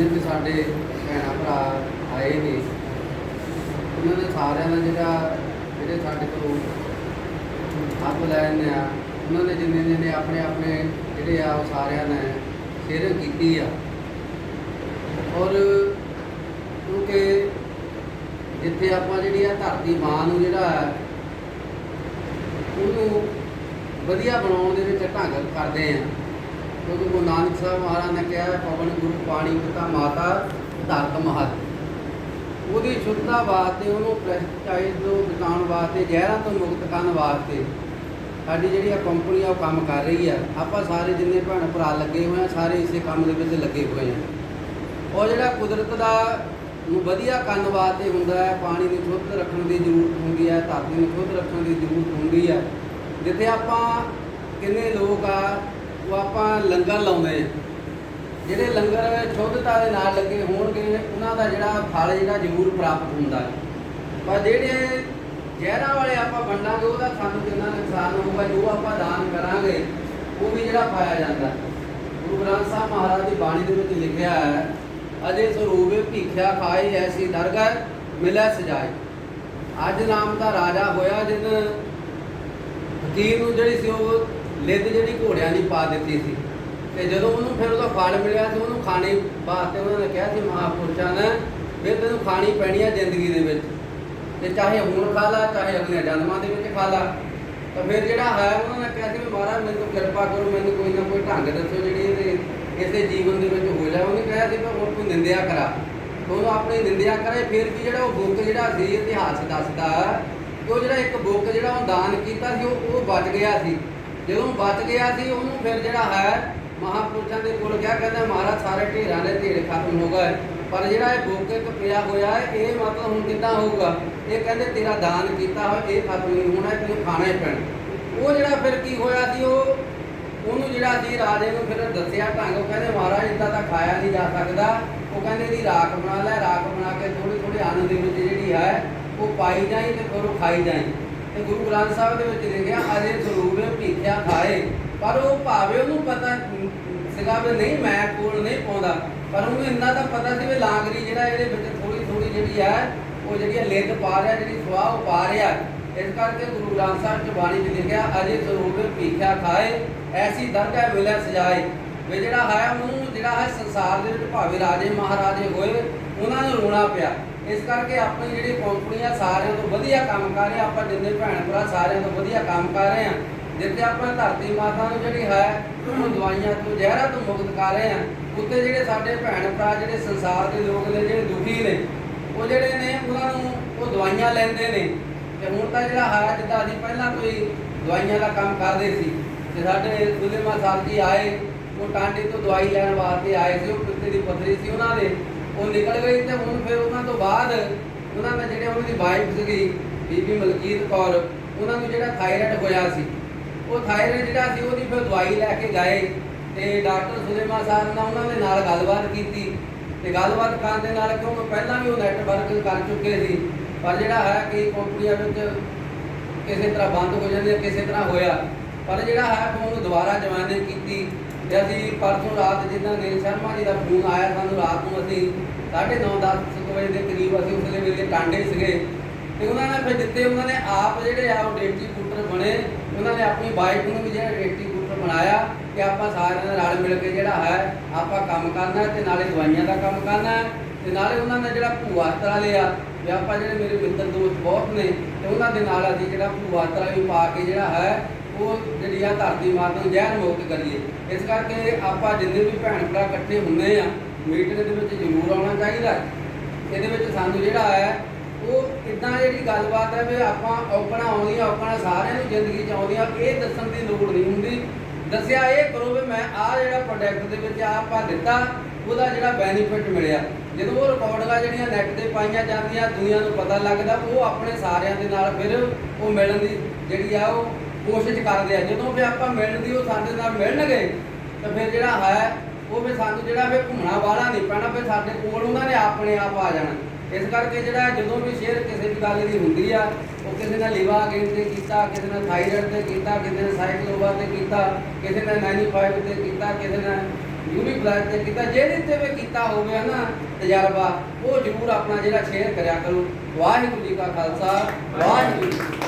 ਜਿੰਨੇ ਵੀ ਸਾਡੇ ਭੈਣਾਂ ਭਰਾ ਆਏ ਨੇ, ਉਹਨਾਂ ਨੇ ਸਾਰਿਆਂ ਦਾ ਜਿਹੜਾ, ਜਿਹੜੇ ਸਾਡੇ ਤੋਂ ਹੱਥ ਲੈਣੇ ਆ, ਉਹਨਾਂ ਨੇ ਜਿੰਨੇ ਜਿੰਨੇ ਆਪਣੇ ਆਪਣੇ ਜਿਹੜੇ ਆ, ਉਹ ਸਾਰਿਆਂ ਨੇ ਸ਼ੇਅਰ ਕੀਤੀ ਆ। ਔਰ ਕਿਉਂਕਿ ਜਿੱਥੇ ਆਪਾਂ ਜਿਹੜੀ ਆ ਧਰਤੀ ਮਾਂ ਨੂੰ ਜਿਹੜਾ ਹੈ ਉਹਨੂੰ ਵਧੀਆ ਬਣਾਉਣ ਦੇ ਵਿੱਚ ਢੰਗ ਕਰਦੇ ਆ। ਕਿਉਂਕਿ ਗੁਰੂ ਨਾਨਕ ਸਾਹਿਬ ਮਹਾਰਾਜ ਨੇ ਕਿਹਾ ਪਵਨ ਗੁਰੂ ਪਾਣੀ ਪਿਤਾ ਮਾਤਾ, ਧਰਤ ਮਹਤ। ਉਹਦੀ ਸ਼ੁੱਧਤਾ ਵਾਸਤੇ, ਉਹਨੂੰ ਪ੍ਰੈਸਟਾਈਜ਼ ਤੋਂ ਬਚਾਉਣ ਵਾਸਤੇ, ਜ਼ਹਿਰਾਂ ਤੋਂ ਮੁਕਤ ਕਰਨ ਵਾਸਤੇ ਸਾਡੀ ਜਿਹੜੀ ਆ ਕੰਪਨੀ ਆ, ਉਹ ਕੰਮ ਕਰ ਰਹੀ ਆ। ਆਪਾਂ ਸਾਰੇ ਜਿੰਨੇ ਭੈਣ ਭਰਾ ਲੱਗੇ ਹੋਏ ਆ, ਸਾਰੇ ਇਸੇ ਕੰਮ ਦੇ ਵਿੱਚ ਲੱਗੇ ਹੋਏ ਆ। ਉਹ ਜਿਹੜਾ ਕੁਦਰਤ ਦਾ ਨੂੰ ਵਧੀਆ ਕਰਨ ਵਾਸਤੇ ਹੁੰਦਾ ਹੈ, ਪਾਣੀ ਨੂੰ ਸ਼ੁੱਧ ਰੱਖਣ ਦੀ ਜ਼ਰੂਰਤ ਹੁੰਦੀ ਹੈ, ਧਰਤੀ ਨੂੰ ਸ਼ੁੱਧ ਰੱਖਣ ਦੀ ਜ਼ਰੂਰਤ ਹੁੰਦੀ ਹੈ। ਜਿੱਥੇ ਆਪਾਂ ਕਿੰਨੇ ਲੋਕ ਆ ਉਹ ਆਪਾਂ ਲੰਗਰ ਲਾਉਂਦੇ ਆ ਜਿਹੜੇ ਲੰਗਰ ਸ਼ੁੱਧਤਾ ਦੇ ਨਾਲ ਲੱਗੇ ਹੋਣਗੇ, ਉਹਨਾਂ ਦਾ ਜਿਹੜਾ ਫਲ ਜਿਹੜਾ ਜ਼ਰੂਰ ਪ੍ਰਾਪਤ ਹੁੰਦਾ ਹੈ। ਪਰ ਜਿਹੜੇ ਜ਼ਹਿਰਾਂ ਵਾਲੇ ਆਪਾਂ ਵੰਡਾਂਗੇ, ਉਹਦਾ ਸਾਨੂੰ ਕਿੰਨਾ ਨੁਕਸਾਨ ਹੋਊਗਾ, ਜੋ ਆਪਾਂ ਦਾਨ ਕਰਾਂਗੇ, ਉਹ ਵੀ ਜਿਹੜਾ ਪਾਇਆ ਜਾਂਦਾ ਗੁਰੂ ਗ੍ਰੰਥ ਸਾਹਿਬ ਮਹਾਰਾਜ ਦੀ ਬਾਣੀ ਦੇ ਵਿੱਚ ਲਿਖਿਆ ਹੈ, ਅਜੇ ਸਰੂਪੇ ਭੀਖਿਆ ਖਾਏ, ਐਸੀ ਦਰਗਾਹ ਮਿਲੈ ਸਜਾਏ। ਅੱਜ ਨਾਮ ਦਾ ਰਾਜਾ ਹੋਇਆ ਜਿਨ ਫਕੀਰ ਨੂੰ ਜਿਹੜੀ ਸੀ ਉਹ ਲਿੱਦ ਜਿਹੜੀ ਘੋੜਿਆਂ ਦੀ ਪਾ ਦਿੱਤੀ ਸੀ। ਤੇ ਜਦੋਂ ਉਹਨੂੰ ਫਿਰ ਉਹਦਾ ਫਲ ਮਿਲਿਆ ਤੇ ਉਹਨੂੰ ਖਾਣੇ ਵਾਸਤੇ ਉਹਨਾਂ ਨੇ ਕਿਹਾ ਸੀ, ਮਹਾਪੁਰਸ਼ਾਂ ਨੇ ਫਿਰ ਤੈਨੂੰ ਖਾਣੀ ਪੈਣੀ ਹੈ ਜ਼ਿੰਦਗੀ ਦੇ ਵਿੱਚ। ਤੇ ਚਾਹੇ ਹੁਣ ਖਾ ਲਾ, ਚਾਹੇ ਅਗਲੇ ਜਨਮਾਂ ਦੇ ਵਿੱਚ ਖਾ ਲਾ। ਤਾਂ ਫਿਰ ਜਿਹੜਾ ਹੈ, ਉਹਨਾਂ ਨੇ ਕਿਹਾ ਸੀ ਵੀ ਮਹਾਰਾਜ, ਮੈਨੂੰ ਕਿਰਪਾ ਕਰੋ, ਮੈਨੂੰ ਕੋਈ ਨਾ ਕੋਈ ਢੰਗ ਦੱਸੋ ਜਿਹੜੀ ਇਹਦੇ, ਇਸੇ ਜੀਵਨ ਦੇ ਵਿੱਚ ਹੋ ਜਾਏ। ਉਹਨੇ ਕਿਹਾ ਸੀ ਵੀ ਹੁਣ ਕੋਈ ਨਿੰਦਿਆ ਕਰਾ। ਉਹਨੂੰ ਆਪਣੀ ਨਿੰਦਿਆ ਕਰੇ, ਫਿਰ ਵੀ ਜਿਹੜਾ ਉਹ ਬੁੱਕ ਜਿਹੜਾ ਸੀ, ਇਤਿਹਾਸ ਦੱਸਦਾ ਕਿ ਉਹ ਜਿਹੜਾ ਇੱਕ ਬੁੱਕ ਜਿਹੜਾ ਉਹ ਦਾਨ ਕੀਤਾ ਸੀ, ਉਹ ਉਹ ਬਚ ਗਿਆ ਸੀ। ਜਦੋਂ ਬਚ ਗਿਆ ਸੀ, ਉਹਨੂੰ ਫਿਰ ਜਿਹੜਾ ਹੈ, ਮਹਾਪੁਰਸ਼ਾਂ ਦੇ ਕੋਲ ਗਿਆ ਕਹਿੰਦਾ, ਮਹਾਰਾਜ, ਸਾਰੇ ਢੇਰਾਂ ਦੇ ਢੇਰ ਖਤਮ ਹੋ ਗਏ। ਪਰ ਜਿਹੜਾ ਇਹ ਬੁੱਕ ਇੱਕ ਪਿਆ ਹੋਇਆ ਹੈ, ਇਹ ਮਤਲਬ ਹੁਣ ਕਿੱਦਾਂ ਹੋਊਗਾ? ਇਹ ਕਹਿੰਦੇ, ਤੇਰਾ ਦਾਨ ਕੀਤਾ ਹੋਇਆ, ਇਹ ਖਤਮ ਨਹੀਂ ਹੋਣਾ ਤੈਨੂੰ ਖਾਣਾ ਹੀ ਪੈਣਾ। ਉਹ ਜਿਹੜਾ ਫਿਰ ਕੀ ਹੋਇਆ ਸੀ, ਉਹ ਉਹਨੂੰ ਜਿਹੜਾ ਸੀ, ਰਾਜੇ ਨੂੰ ਫਿਰ ਦੱਸਿਆ ਢੰਗ। ਉਹ ਕਹਿੰਦੇ, ਮਹਾਰਾਜ ਇਦਾਂ ਤਾਂ ਖਾਇਆ ਨਹੀਂ ਜਾ ਸਕਦਾ। ਉਹ ਕਹਿੰਦੇ, ਇਹਦੀ ਰਾਖ ਬਣਾ ਲੈ। ਰਾਖ ਬਣਾ ਕੇ ਥੋੜੀ ਥੋੜੀ ਆਨੰਦ ਦੇ ਵਿੱਚ ਜਿਹੜੀ ਹੈ, ਉਹ ਪਾਈ ਜਾਈ ਤੇ ਫਿਰ ਉਹ ਖਾਈ ਜਾਈ। ਤੇ ਗੁਰੂ ਗ੍ਰੰਥ ਸਾਹਿਬ ਦੇ ਵਿੱਚ ਲਿਖਿਆ, ਅਜੇ ਸਰੂਪੇ ਭੀਖਿਆ ਖਾਏ। ਪਰ ਉਹ ਭਾਵੇਂ ਉਹਨੂੰ ਪਤਾ ਸੀਗਾ ਵੀ ਨਹੀਂ, ਮੈਂ ਕੋਲ ਨਹੀਂ ਪਾਉਂਦਾ। ਪਰ ਉਹਨੂੰ ਇੰਨਾ ਤਾਂ ਪਤਾ ਸੀ ਵੀ ਲਾਂਗਰੀ ਜਿਹੜਾ ਇਹਦੇ ਵਿੱਚ ਥੋੜੀ ਥੋੜੀ ਜਿਹੜੀ ਹੈ ਉਹ ਜਿਹੜੀ ਹੈ ਪਾ ਰਿਹਾ, ਜਿਹੜੀ ਸਵਾਹ ਉਹ ਪਾ ਰਿਹਾ। ਇਸ ਕਰਕੇ ਗੁਰੂ ਗ੍ਰੰਥ ਸਾਹਿਬ ਚ ਬਾਣੀ ਚ ਲਿਖਿਆ, ਅਜੇ ਸਰੂਪੇ ਭੀਖਿਆ ਖਾਏ। ਐਸੀ ਦਰਗਾਹ ਮਿਲਿਆ ਸਜਾਏ, ਵੀ ਜਿਹੜਾ ਹੈ ਉਹਨੂੰ ਜਿਹੜਾ ਹੈ ਸੰਸਾਰ ਦੇ ਵਿੱਚ ਭਾਵੇਂ ਰਾਜੇ ਮਹਾਰਾਜੇ ਹੋਏ, ਉਹਨਾਂ ਨੂੰ ਰੋਣਾ ਪਿਆ। ਇਸ ਕਰਕੇ ਆਪਣੀ ਜਿਹੜੀ ਕੰਪਨੀ ਆ, ਸਾਰਿਆਂ ਤੋਂ ਵਧੀਆ ਕੰਮ ਕਰ ਰਹੇ ਆ। ਆਪਾਂ ਜਿੰਨੇ ਭੈਣ ਭਰਾ ਸਾਰਿਆਂ ਤੋਂ ਵਧੀਆ ਕੰਮ ਕਰ ਰਹੇ ਆ। ਜਿੱਥੇ ਆਪਾਂ ਧਰਤੀ ਮਾਤਾ ਨੂੰ ਜਿਹੜੀ ਹੈ, ਉਹਨੂੰ ਦਵਾਈਆਂ ਤੋਂ, ਜ਼ਹਿਰਾਂ ਤੋਂ ਮੁਕਤ ਕਰ ਰਹੇ ਆ। ਉੱਤੇ ਜਿਹੜੇ ਸਾਡੇ ਭੈਣ ਭਰਾ, ਜਿਹੜੇ ਸੰਸਾਰ ਦੇ ਲੋਕ ਨੇ, ਜਿਹੜੇ ਦੁਖੀ ਨੇ, ਉਹ ਜਿਹੜੇ ਨੇ, ਉਹਨਾਂ ਨੂੰ ਉਹ ਦਵਾਈਆਂ ਲੈਂਦੇ ਨੇ। ਤੇ ਹੁਣ ਤਾਂ ਜਿਹੜਾ ਹੈ, ਜਿੱਦਾਂ ਅਸੀਂ ਪਹਿਲਾਂ ਤੋਂ ਹੀ ਦਵਾਈਆਂ ਦਾ ਕੰਮ ਕਰਦੇ ਸੀ, ਤੇ ਸਾਡੇ ਸੁਲੇਮਾ ਸਾਹਿਬ ਜੀ ਆਏ, ਉਹ ਟਾਂਡੇ ਤੋਂ ਦਵਾਈ ਲੈਣ ਵਾਸਤੇ ਆਏ ਸੀ, ਉਹ ਪਿੱਤੇ ਦੀ ਪੱਥਰੀ ਸੀ ਉਹਨਾਂ ਦੇ। ਉਹ ਨਿਕਲ ਗਈ ਤੇ ਹੁਣ ਫਿਰ ਉਹਨਾਂ ਤੋਂ ਬਾਅਦ ਉਹਨਾਂ ਨੇ ਜਿਹੜੇ ਉਹਨਾਂ ਦੀ ਵਾਈਫ ਸੀਗੀ, ਬੀਬੀ ਮਲਕੀਤ ਕੌਰ, ਉਹਨਾਂ ਨੂੰ ਜਿਹੜਾ ਥਾਇਰਾਇਡ ਹੋਇਆ ਸੀ, ਉਹ ਥਾਇਰਾਇਡ ਜਿਹੜਾ ਸੀ ਉਹਦੀ ਫਿਰ ਦਵਾਈ ਲੈ ਕੇ ਗਏ ਤੇ ਡਾਕਟਰ ਸੁਲੇਮਾ ਸਾਹਿਬ ਨਾਲ ਉਹਨਾਂ ਦੇ ਨਾਲ ਗੱਲਬਾਤ ਕੀਤੀ ਤੇ ਗੱਲਬਾਤ ਕਰਨ ਦੇ ਨਾਲ ਕਿਉਂਕਿ ਪਹਿਲਾਂ ਵੀ ਉਹ ਨੈਟਵਰਕ ਕਰ ਚੁੱਕੇ ਸੀ, ਪਰ ਜਿਹੜਾ ਹੈ ਕਿ ਕੰਪਨੀਆਂ ਵਿੱਚ ਕਿਸੇ ਤਰ੍ਹਾਂ ਬੰਦ ਹੋ ਜਾਂਦੇ, ਕਿਸੇ ਤਰ੍ਹਾਂ ਹੋਇਆ, ਪਰ ਜਿਹੜਾ ਹੈ ਉਹਨੂੰ ਦੁਬਾਰਾ ਜਵਾਨੇ ਕੀਤੀ ਤੇ ਅਸੀਂ ਪਰਸੋਂ ਰਾਤ ਜਿੱਦਾਂ ਨੀਲ ਸ਼ਰਮਾ ਜੀ ਦਾ ਫੋਨ ਆਇਆ, ਸਾਨੂੰ ਰਾਤ ਨੂੰ ਅਸੀਂ 9:30 10 ਵਜੇ ਦੇ ਕਰੀਬ ਅਸੀਂ ਉਸਲੇ ਵੇਲੇ ਟਾਂਡੇ ਸੀਗੇ। ਤੇ ਉਹਨਾਂ ਨੇ ਫਿਰ ਦਿੱਤੇ, ਉਹਨਾਂ ਨੇ ਆਪ ਜਿਹੜੇ ਆ ਉਹ ਡੇਟੀ ਡਿਸਟ੍ਰੀਬਿਊਟਰ ਬਣੇ। ਉਹਨਾਂ ਨੇ ਆਪਣੀ ਵਾਈਫ ਨੂੰ ਵੀ ਜਿਹੜਾ ਡੇਟੀ ਡਿਸਟ੍ਰੀਬਿਊਟਰ ਬਣਾਇਆ ਕਿ ਆਪਾਂ ਸਾਰਿਆਂ ਨੇ ਰਲ ਮਿਲ ਕੇ ਜਿਹੜਾ ਹੈ, ਆਪਾਂ ਕੰਮ ਕਰਨਾ ਤੇ ਨਾਲੇ ਦਵਾਈਆਂ ਦਾ ਕੰਮ ਕਰਨਾ ਹੈ। ਤੇ ਨਾਲੇ ਉਹਨਾਂ ਨੇ ਜਿਹੜਾ ਭੂਆ ਤਰਾ ਲਿਆ, ਵੀ ਆਪਾਂ ਜਿਹੜੇ ਮੇਰੇ ਮਿੱਤਰ ਦੋਸਤ ਬਹੁਤ ਨੇ, ਤੇ ਉਹਨਾਂ ਦੇ ਨਾਲ ਅਸੀਂ ਜਿਹੜਾ ਭੂਆ ਤਰਾ ਵੀ ਪਾ ਕੇ ਜਿਹੜਾ ਹੈ ਉਹ ਜਿਹੜੀ ਆ ਧਰਤੀ ਮਾਤਾ ਨੂੰ ਜ਼ਹਿਰ ਮੁਕਤ ਕਰੀਏ। ਇਸ ਕਰਕੇ ਆਪਾਂ ਜਿੰਨੇ ਵੀ ਭੈਣ ਭਰਾ ਇਕੱਠੇ ਹੁੰਦੇ ਆ ਮੀਟਿੰਗ ਦੇ ਵਿੱਚ ਜ਼ਰੂਰ ਆਉਣਾ ਚਾਹੀਦਾ। ਇਹਦੇ ਵਿੱਚ ਸਾਨੂੰ ਜਿਹੜਾ ਹੈ ਉਹ ਇਦਾਂ ਜਿਹੜੀ ਗੱਲਬਾਤ ਹੈ ਵੀ ਆਪਾਂ ਔਕਣਾ ਆਉਂਦੀਆਂ ਔਕਣਾ ਸਾਰਿਆਂ ਨੂੰ ਜ਼ਿੰਦਗੀ ਚ ਆਉਂਦੀਆਂ, ਇਹ ਦੱਸਣ ਦੀ ਲੋੜ ਨਹੀਂ ਹੁੰਦੀ। ਦੱਸਿਆ ਇਹ ਕਰੋ ਵੀ ਮੈਂ ਆਹ ਜਿਹੜਾ ਪ੍ਰੋਡਕਟ ਦੇ ਵਿੱਚ ਆਹ ਆਪਾਂ ਦਿੱਤਾ, ਉਹਦਾ ਜਿਹੜਾ ਬੈਨੀਫਿਟ ਮਿਲਿਆ। ਜਦੋਂ ਉਹ ਰਿਕਾਰਡਿੰਗਾਂ ਜਿਹੜੀਆਂ ਨੈਟ ਤੇ ਪਾਈਆਂ ਜਾਂਦੀਆਂ, ਦੁਨੀਆ ਨੂੰ ਪਤਾ ਲੱਗਦਾ, ਉਹ ਆਪਣੇ ਸਾਰਿਆਂ ਦੇ ਨਾਲ ਫਿਰ ਉਹ ਮਿਲਣ ਦੀ ਜਿਹੜੀ ਆ ਉਹ ਕੋਸ਼ਿਸ਼ ਕਰਦੇ ਆ, ਜਦੋਂ ਵੀ ਆਪਾਂ ਮਿਲਣ ਦੀ ਉਹ ਸਾਡੇ ਨਾਲ ਮਿਲਣਗੇ, ਤਾਂ ਫਿਰ ਜਿਹੜਾ ਹੈ, ਉਹ ਫਿਰ ਸਾਨੂੰ ਜਿਹੜਾ ਫਿਰ ਘੁੰਮਣਾ ਵਾਲਾ ਨਹੀਂ ਪੈਣਾ, ਫਿਰ ਸਾਡੇ ਕੋਲ ਉਹਨਾਂ ਨੇ ਆਪਣੇ ਆਪ ਆ ਜਾਣਾ। ਇਸ ਕਰਕੇ ਜਿਹੜਾ ਜਦੋਂ ਵੀ ਸ਼ੇਅਰ ਕਿਸੇ ਵੀ ਗੱਲ ਦੀ ਹੁੰਦੀ ਆ, ਉਹ ਕਿਸੇ ਨੇ ਲਿਵਾ ਗੇਮ ਤੇ ਕੀਤਾ, ਕਿਸੇ ਨੇ ਥਾਇਰਾਇਡ ਤੇ ਕੀਤਾ, ਕਿਸੇ ਨੇ ਸਾਈਕਲੋਵਾ ਤੇ ਕੀਤਾ, ਕਿਸੇ ਨੇ 95 ਤੇ ਕੀਤਾ, ਕਿਸੇ ਨੇ ਯੂਨਿਕ ਫਲੈਗ ਤੇ ਕੀਤਾ ਜਿਹਦੇ ਤੇ ਵੀ ਕੀਤਾ ਹੋਵੇ ਨਾ ਤਜਰਬਾ, ਉਹ ਜ਼ਰੂਰ ਆਪਣਾ ਜਿਹੜਾ ਸ਼ੇਅਰ ਕਰਿਆ ਕਰੋ। ਵਾਹਿਗੁਰੂ ਜੀ ਕਾ ਖਾਲਸਾ, ਵਾਹਿਗੁਰੂ ਜੀ